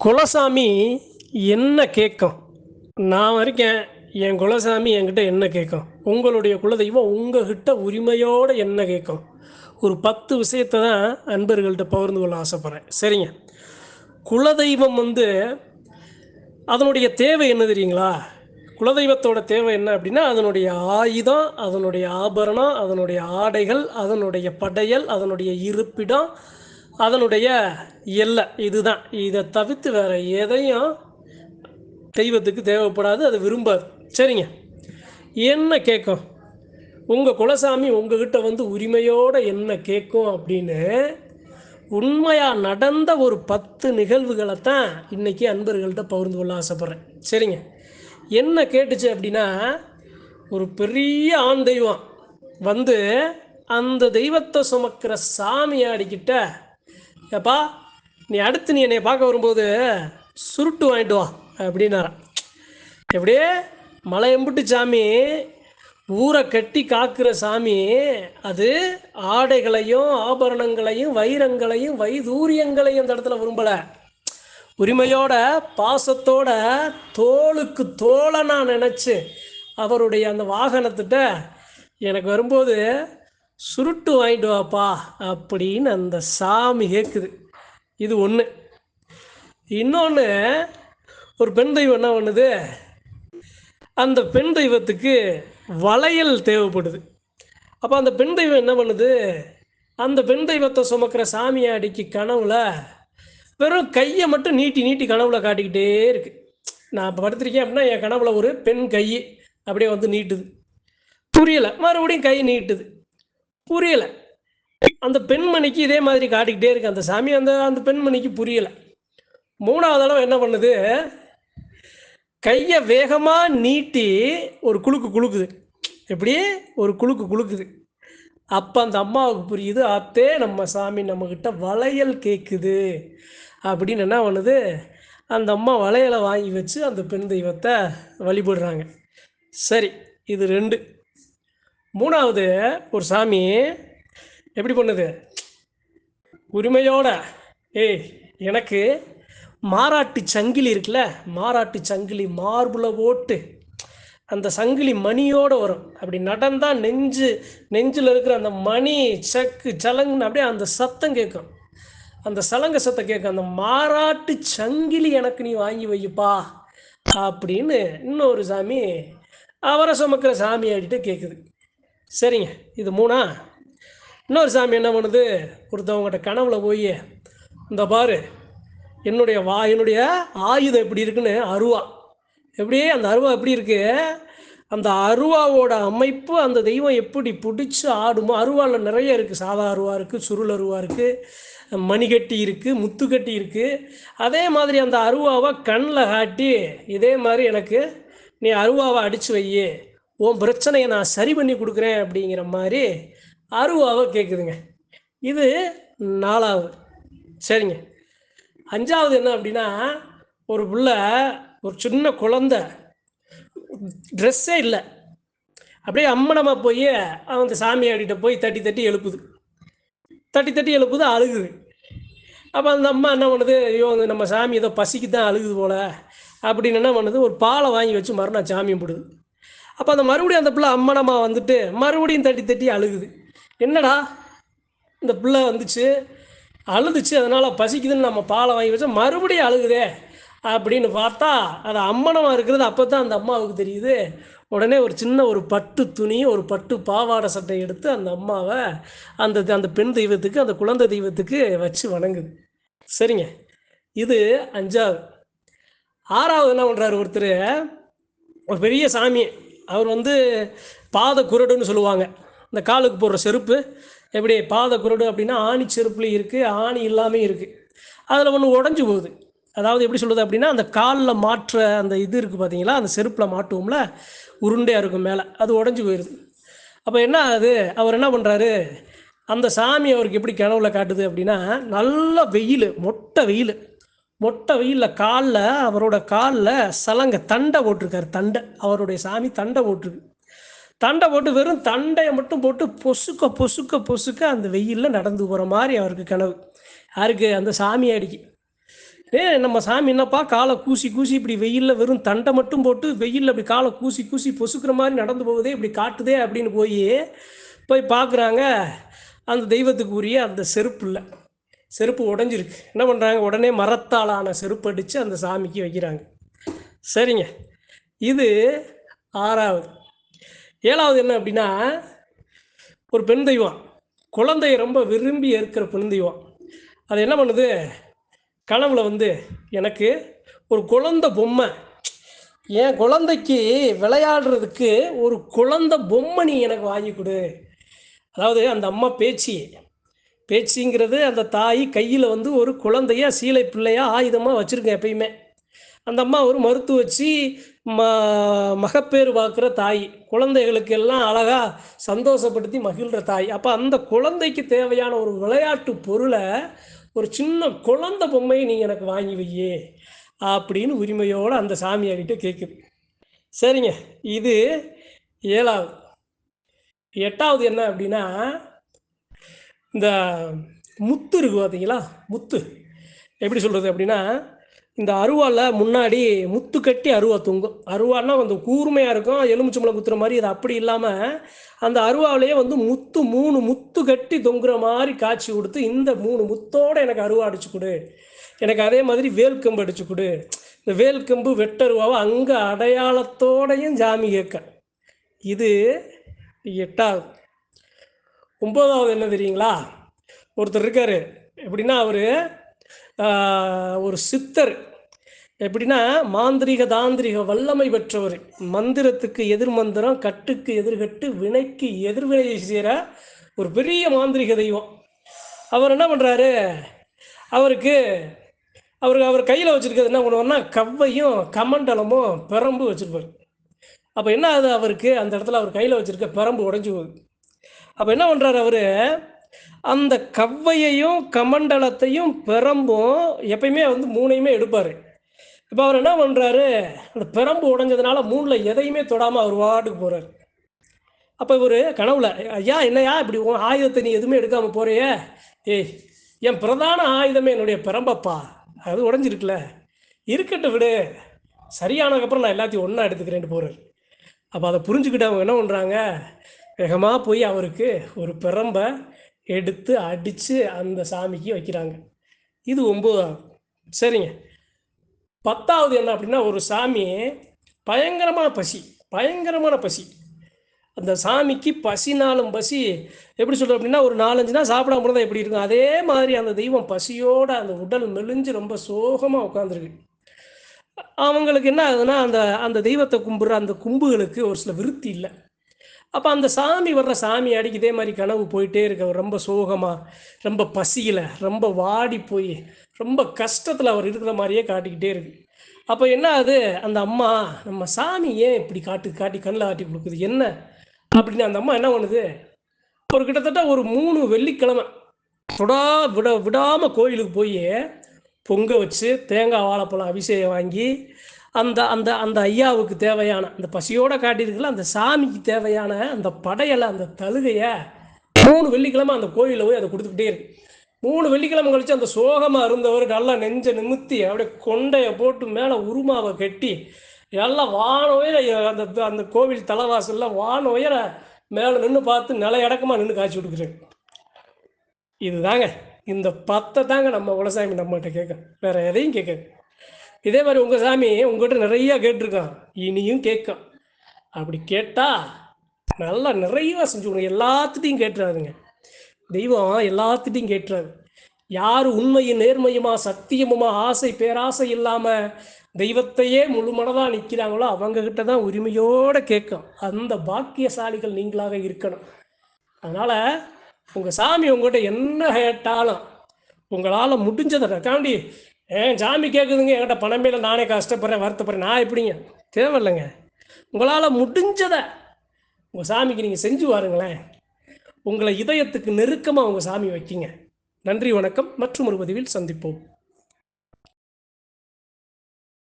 குலசாமி என்ன கேட்கும்? நான் இருக்கேன் என் குலசாமி என்கிட்ட என்ன கேட்கும்? உங்களுடைய குலதெய்வம் உங்ககிட்ட உரிமையோடு என்ன கேட்கும்? ஒரு பத்து விஷயத்தை தான் அன்பர்கள்ட்ட பகிர்ந்து கொள்ள ஆசைப்பட்றேன். சரிங்க. குலதெய்வம் வந்து அதனுடைய தேவை என்ன தெரியுங்களா? குலதெய்வத்தோட தேவை என்ன அப்படின்னா அதனுடைய ஆயுதம் அதனுடைய ஆபரணம் அதனுடைய ஆடைகள் அதனுடைய படையல் அதனுடைய இருப்பிடம் அதனுடைய எல்லை இதுதான். இதை தவிர்த்து வேறு எதையும் தெய்வத்துக்கு தேவைப்படாது அது விரும்பாது. சரிங்க. என்ன கேட்கும்? உங்கள் குலசாமி உங்ககிட்ட வந்து உரிமையோடு என்ன கேட்கும் அப்படின்னு உண்மையாக நடந்த ஒரு பத்து நிகழ்வுகளை தான் இன்றைக்கி அன்பர்கள்ட்ட பகிர்ந்து கொள்ள ஆசைப்பட்றேன். சரிங்க. என்ன கேட்டுச்சு அப்படின்னா ஒரு பெரிய ஆண் தெய்வம் வந்து அந்த தெய்வத்தை சுமக்கிற சாமியாடிக்கிட்ட ஏப்பா நீ அடுத்து நீ என்னை பார்க்க வரும்போது சுருட்டு வாங்கிட்டு வா அப்படின்னாராம் எப்படியே மலையம்புட்டு சாமி ஊரை கட்டி காக்கிற சாமி அது ஆடைகளையும் ஆபரணங்களையும் வைரங்களையும் வைதூரியங்களையும் அந்த இடத்துல விரும்பலை. உரிமையோட பாசத்தோட தோளுக்கு தோழனா நினச்சி அவருடைய அந்த வாகனத்திட்ட எனக்கு வரும்போது சுருட்டு வாங்கிட்டு வாப்பா அப்படின்னு அந்த சாமி கேட்குது இது ஒன்று இன்னொன்று ஒரு பெண் தெய்வம் என்ன பண்ணுது? அந்த பெண் தெய்வத்துக்கு வளையல் தேவைப்படுது. அப்போ அந்த பெண் தெய்வம் என்ன பண்ணுது? அந்த பெண் தெய்வத்தை சுமக்கிற சாமியாடிக்கு கனவுல வெறும் கையை மட்டும் நீட்டி நீட்டி கனவுல காட்டிக்கிட்டே இருக்கு. நான் இப்போ படுத்திருக்கேன் அப்படின்னா என் கனவுல ஒரு பெண் கை அப்படியே வந்து நீட்டுது. புரியலை. மறுபடியும் கை நீட்டுது. புரியலை. அந்த பெண்மணிக்கு இதே மாதிரி காட்டிக்கிட்டே இருக்கு. அந்த சாமி அந்த அந்த பெண்மணிக்கு புரியலை. மூணாவது தடவை என்ன பண்ணுது? கையை வேகமாக நீட்டி ஒரு குலுக்கு குலுக்குது. எப்படி? ஒரு குலுக்கு குலுக்குது. அப்போ அந்த அம்மாவுக்கு புரியுது அத்தே நம்ம சாமி நம்மக்கிட்ட வளையல் கேட்குது அப்படின்னு என்ன பண்ணுது? அந்த அம்மா வளையலை வாங்கி வச்சு அந்த பெண் தெய்வத்தை வழிபடுறாங்க. சரி இது ரெண்டு. மூணாவது ஒரு சாமி எப்படி பண்ணுது? உரிமையோட. ஏய் எனக்கு மாராட்டு சங்கிலி இருக்குல்ல மாராட்டு சங்கிலி மார்புல ஓட்டு. அந்த சங்கிலி மணியோடு வரும். அப்படி நடந்தால் நெஞ்சு நெஞ்சில் இருக்கிற அந்த மணி சக்கு சலங்குன்னு அப்படியே அந்த சத்தம் கேட்கும். அந்த சலங்க சத்தம் கேட்கும். அந்த மாராட்டு சங்கிலி எனக்கு நீ வாங்கி வைப்பா அப்படின்னு இன்னொரு சாமி அவரை சுமக்கிற சாமி ஆடிட்டு கேட்குது சரிங்க இது மூணா. இன்னொரு சாமி என்ன பண்ணுது? ஒருத்தவங்ககிட்ட கனவுல போய் இந்த பாரு என்னுடைய வா என்னுடைய ஆயுதம் எப்படி இருக்குன்னு அருவா. எப்படி அந்த அருவா எப்படி இருக்கு? அந்த அருவாவோட அமைப்பு அந்த தெய்வம் எப்படி பிடிச்சி ஆடுமோ அருவாவில் நிறைய இருக்குது சாதா அருவா இருக்குது சுருள் அருவா இருக்குது மணிகட்டி இருக்குது முத்துக்கட்டி இருக்குது அதே மாதிரி அந்த அருவாவை கண்ணில் காட்டி இதே மாதிரி எனக்கு நீ அருவாவை அடித்து வையே. உன் பிரச்சனையை நான் சரி பண்ணி கொடுக்குறேன் அப்படிங்கிற மாதிரி அருவாவை கேட்குதுங்க இது நாலாவது. சரிங்க. அஞ்சாவது என்ன அப்படின்னா ஒரு பிள்ளை ஒரு சின்ன குழந்த ட்ரெஸ்ஸே இல்லை. அப்படியே அம்மனமாக போய் அந்த சாமியாடிட்ட போய் தட்டி தட்டி எழுப்புது. தட்டி தட்டி எழுப்புது அழுகுது. அப்போ அந்த அம்மா என்ன பண்ணுது ஐயோ நம்ம சாமி ஏதோ பசிக்கு தான் அழுகுது போல். அப்படின்னு என்ன பண்ணுது ஒரு பாலை வாங்கி வச்சு மறுநாள் சாமியும் போடுது அப்போ அந்த மறுபடியும் அந்த பிள்ளை அம்மனம்மா வந்துட்டு மறுபடியும் தட்டி தட்டி அழுகுது. என்னடா? இந்த பிள்ளை வந்துச்சு. அழுதுச்சு. அதனால் பசிக்குதுன்னு நம்ம பாலை வாங்கி வச்சா மறுபடியும் அழுகுதே அப்படின்னு பார்த்தா அது அம்மனமாக இருக்கிறது அப்போ தான் அந்த அம்மாவுக்கு தெரியுது. உடனே ஒரு சின்ன ஒரு பட்டு துணி ஒரு பட்டு பாவாடை சட்டை எடுத்து அந்த அம்மாவை அந்த அந்த பெண் தெய்வத்துக்கு அந்த குழந்தை தெய்வத்துக்கு வச்சு வணங்குது. சரிங்க. இது அஞ்சாவது. ஆறாவது என்ன பண்ணுறாரு ஒருத்தர்? ஒரு பெரிய சாமி அவர் வந்து பாத குரடுன்னு சொல்லுவாங்க. இந்த காலுக்கு போடுற செருப்பு. எப்படி? பாத குரடு அப்படின்னா ஆணி செருப்புலேயும் இருக்குது ஆணி இல்லாமல் இருக்குது அதில் ஒன்று உடஞ்சி போகுது. அதாவது எப்படி சொல்கிறது அப்படின்னா அந்த காலில் மாற்ற அந்த இது இருக்குது பார்த்தீங்களா அந்த செருப்பில் மாட்டுவோம்ல? உருண்டையாக இருக்கும் மேலே. அது உடஞ்சி போயிடுது அப்போ என்ன ஆகுது? அவர் என்ன பண்ணுறாரு அந்த சாமி அவருக்கு எப்படி கனவுல காட்டுது அப்படின்னா நல்ல வெயில் மொட்டை வெயில். மொட்டை வெயிலில் காலில் அவரோட காலில் சலங்க தண்டை போட்டிருக்காரு தண்டை. அவருடைய சாமி தண்டை போட்டிருக்கு. தண்டை போட்டு வெறும் தண்டையை மட்டும் போட்டு பொசுக்க பொசுக்க பொசுக்க அந்த வெயிலில் நடந்து போகிற மாதிரி அவருக்கு கனவு. யாருக்கு? அந்த சாமி அடிக்கு ஏ நம்ம சாமி என்னப்பா காலை கூசி கூசி இப்படி வெயிலில் வெறும் தண்டை மட்டும் போட்டு வெயிலில் அப்படி காலை கூசி கூசி பொசுக்கிற மாதிரி நடந்து போகுதே இப்படி காட்டுதே அப்படின்னு போய் போய் பார்க்குறாங்க அந்த தெய்வத்துக்கு உரிய அந்த செருப்பு இல்லை. செருப்பு உடஞ்சிருக்கு. என்ன பண்ணுறாங்க உடனே மரத்தாலான செருப்பு அடித்து அந்த சாமிக்கு வைக்கிறாங்க. சரிங்க. இது ஆறாவது. ஏழாவது என்ன அப்படின்னா ஒரு பெண் தெய்வம். குழந்தைய ரொம்ப விரும்பி ஏற்கிற பெண் தெய்வம். அது என்ன பண்ணுது? கனவுல வந்து எனக்கு ஒரு குழந்தை பொம்மை. என் குழந்தைக்கு விளையாடுறதுக்கு ஒரு குழந்தை பொம்மை நீ எனக்கு வாங்கி கொடு. அதாவது அந்த அம்மா பேச்சு பேச்சுங்கிறது அந்த தாய் கையில் வந்து ஒரு குழந்தைய சீலை பிள்ளையாக ஆயுதமாக வச்சுருக்கேன் எப்பயுமே. அந்த அம்மா ஒரு மருத்துவ வச்சு ம மகப்பேறு பார்க்குற தாய். குழந்தைகளுக்கு எல்லாம் அழகாக சந்தோஷப்படுத்தி மகிழ்கிற தாய். அப்போ அந்த குழந்தைக்கு தேவையான ஒரு விளையாட்டு பொருளை ஒரு சின்ன குழந்தை பொம்மையை நீங்கள் எனக்கு வாங்கி வையே அப்படின்னு உரிமையோடு அந்த சாமியார்கிட்ட கேட்குது சரிங்க இது ஏழாவது. எட்டாவது என்ன அப்படின்னா இந்த முத்து இருக்கு பார்த்தீங்களா? முத்து. எப்படி சொல்கிறது அப்படின்னா இந்த அருவாவில் முன்னாடி முத்து கட்டி அருவா தொங்கும். அருவான்னா வந்து கூர்மையாக இருக்கும் எலுமிச்சம்பளம் குத்துற மாதிரி அது அப்படி இல்லாமல் அந்த அருவாவிலேயே வந்து முத்து மூணு முத்து கட்டி தொங்குற மாதிரி காட்சி கொடுத்து இந்த மூணு முத்தோடு எனக்கு அருவா அடிச்சு கொடு. எனக்கு அதே மாதிரி வேல்கம்பு அடிச்சு கொடு. இந்த வேல்கம்பு வெட்டருவாவை அங்கே அடையாளத்தோடையும் ஜாமி கேட்க. இது எட்டாவது. ஒன்பதாவது என்ன தெரியுங்களா? ஒருத்தர் இருக்கார். எப்படின்னா அவர் ஒரு சித்தர். எப்படின்னா மாந்திரிக தாந்திரிக வல்லமை பெற்றவர். மந்திரத்துக்கு எதிர் மந்திரம் கட்டுக்கு எதிர்கட்டு வினைக்கு எதிர்வினையை செய்கிற ஒரு பெரிய மாந்திரிக தெய்வம். அவர் என்ன பண்ணுறாரு அவருக்கு அவருக்கு அவர் கையில் வச்சுருக்கிறது என்ன பண்ணுவார்னா கவ்வையும் கமண்டலமும் பெரம்பு வச்சுருப்பார். அப்போ என்ன ஆகுது அவருக்கு? அந்த இடத்துல அவர் கையில் வச்சுருக்க பெரம்பு உடஞ்சி போகுது. அப்போ என்ன பண்ணுறாரு அவர்? அந்த கவ்வையையும் கமண்டலத்தையும் பெரம்பும் எப்பயுமே வந்து மூணையுமே எடுப்பார். இப்போ அவர் என்ன பண்ணுறாரு அந்த பெரம்பு உடஞ்சதுனால மூணில் எதையுமே தொடாமல் அவர் வாட்டுக்கு போகிறாரு அப்போ இவர் கனவுல ஐயா என்னையா இப்படி உன் ஆயுதத்தை நீ எதுவுமே எடுக்காமல் போறிய? ஏய் என் பிரதான ஆயுதமே என்னுடைய பெரம்பப்பா. அது உடஞ்சிருக்குல்ல இருக்கட்டும் விடு. சரியானதுக்கப்புறம் நான் எல்லாத்தையும் ஒன்றா எடுத்துக்கிறேன்ட்டு போகிறார் அப்போ அதை புரிஞ்சுக்கிட்டு அவங்க என்ன பண்ணுறாங்க வேகமாக போய் அவருக்கு ஒரு பிரம்பை எடுத்து அடித்து அந்த சாமிக்கு வைக்கிறாங்க. இது ஒம்பதாவது சரிங்க. பத்தாவது என்ன அப்படின்னா ஒரு சாமி பயங்கரமான பசி பயங்கரமான பசி. அந்த சாமிக்கு பசினாலும் பசி எப்படி சொல்கிறோம் அப்படின்னா ஒரு நாலஞ்சு நாள் சாப்பிடாம முடியாத எப்படி இருக்கும்? அதே மாதிரி அந்த தெய்வம் பசியோட அந்த உடல் மெலிஞ்சு ரொம்ப சோகமாக உட்காந்துருக்கு அவங்களுக்கு என்ன ஆகுதுன்னா அந்த அந்த தெய்வத்தை கும்பிட்ற அந்த கும்புகளுக்கு ஒரு சில விருத்தி இல்லை. அப்போ அந்த சாமி வர்ற சாமி அடிக்கு இதே மாதிரி கனவு போயிட்டே இருக்க. அவர் ரொம்ப சோகமாக ரொம்ப பசியில் ரொம்ப வாடி போய் ரொம்ப கஷ்டத்தில் அவர் இருக்கிற மாதிரியே காட்டிக்கிட்டே இருக்கு. அப்போ என்ன ஆகுது அந்த அம்மா நம்ம சாமி ஏன் இப்படி காட்டு காட்டி கண்ணில் காட்டி கொடுக்குது? என்ன? அப்படின்னு அந்த அம்மா என்ன பண்ணுது? ஒரு கிட்டத்தட்ட ஒரு மூணு வெள்ளிக்கிழமை தொடா விட விடாமல் கோயிலுக்கு போய் பொங்க வச்சு தேங்காய் வாழைப்பழம் அபிஷேகம் வாங்கி அந்த அந்த அந்த ஐயாவுக்கு தேவையான அந்த பசியோட காட்டியிருக்கல அந்த சாமிக்கு தேவையான அந்த படையலை அந்த தழுகையை மூணு வெள்ளிக்கிழமை அந்த கோயிலில் போய் அதை கொடுத்துக்கிட்டே இருக்கு. மூணு வெள்ளிக்கிழமை கழிச்சு அந்த சோகமாக இருந்தவர் நல்லா நெஞ்சை நிமித்தி அப்படியே கொண்டையை போட்டு மேலே உருமாவை கட்டி எல்லாம் வான உயர அந்த அந்த கோவில் தலைவாசலில் வான உயர மேலே நின்று பார்த்து நில இடக்கமாக நின்று காய்ச்சி கொடுக்குறேன் இதுதாங்க இந்த பத்தை தாங்க நம்ம குலசாமி நம்மகிட்ட கேட்க வேற எதையும் கேட்க இதே மாதிரி உங்கள் சாமி உங்ககிட்ட நிறையா கேட்டிருக்கான். இனியும் கேட்கும் அப்படி கேட்டால் நல்லா நிறைவாக செஞ்சு கொடுங்க. எல்லாத்துட்டையும் கேட்டுறாருங்க. தெய்வம் எல்லாத்துட்டையும் கேட்டுறாரு. யார் உண்மையும் நேர்மையுமா சத்தியமுமா ஆசை பேராசை இல்லாமல் தெய்வத்தையே முழு மனதாக நிற்கிறாங்களோ அவங்கக்கிட்ட தான் உரிமையோடு கேட்கும் அந்த பாக்கியசாலிகள் நீங்களாக இருக்கணும். அதனால் உங்கள் சாமி உங்கள்கிட்ட என்ன கேட்டாலும் உங்களால் முடிஞ்சதை காண்டி ஏன் சாமி கேட்குதுங்க என்கிட்ட பணமே இல்லை நானே கஷ்டப்படுறேன் வருத்தப்படுறேன். நான் எப்படிங்க? தேவையில்லைங்க. உங்களால் முடிஞ்சதை உங்கள் சாமிக்கு நீங்கள் செஞ்சு வாருங்களேன். உங்களை இதயத்துக்கு நெருக்கமாக உங்கள் சாமி வைக்கிங்க. நன்றி வணக்கம். மற்றும் ஒரு பதிவில் சந்திப்போம்.